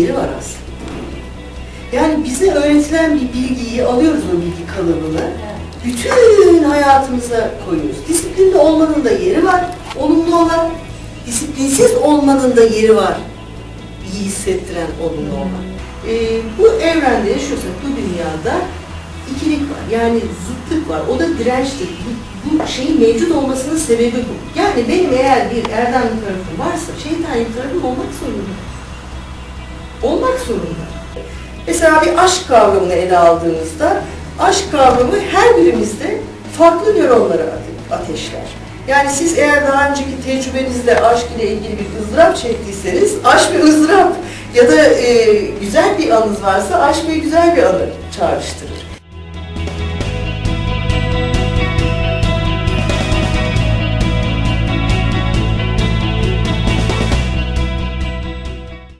yeri var aslında. Yani bize öğretilen bir bilgiyi alıyoruz o bilgi kalıbını. Evet. Bütün hayatımıza koyuyoruz. Disiplinli olmanın da yeri var. Olumlu olan, disiplinsiz olmanın da yeri var. İyi hissettiren olumlu olan. Ee, bu evrende yaşıyorsak, bu dünyada ikilik var. Yani zıtlık var. O da dirençtir. Bu, bu şeyin mevcut olmasının sebebi bu. Yani benim eğer bir erdemli tarafım varsa şeytani tarafım olmak zorunda. Olmak zorunda. Mesela bir aşk kavramını ele aldığımızda aşk kavramı her birimizde farklı nöronları ate- ateşler. Yani siz eğer daha önceki tecrübenizde aşk ile ilgili bir ızdırap çektiyseniz aşk ve ızdırap ya da e, güzel bir anınız varsa aşk ve güzel bir anı çağrıştırır.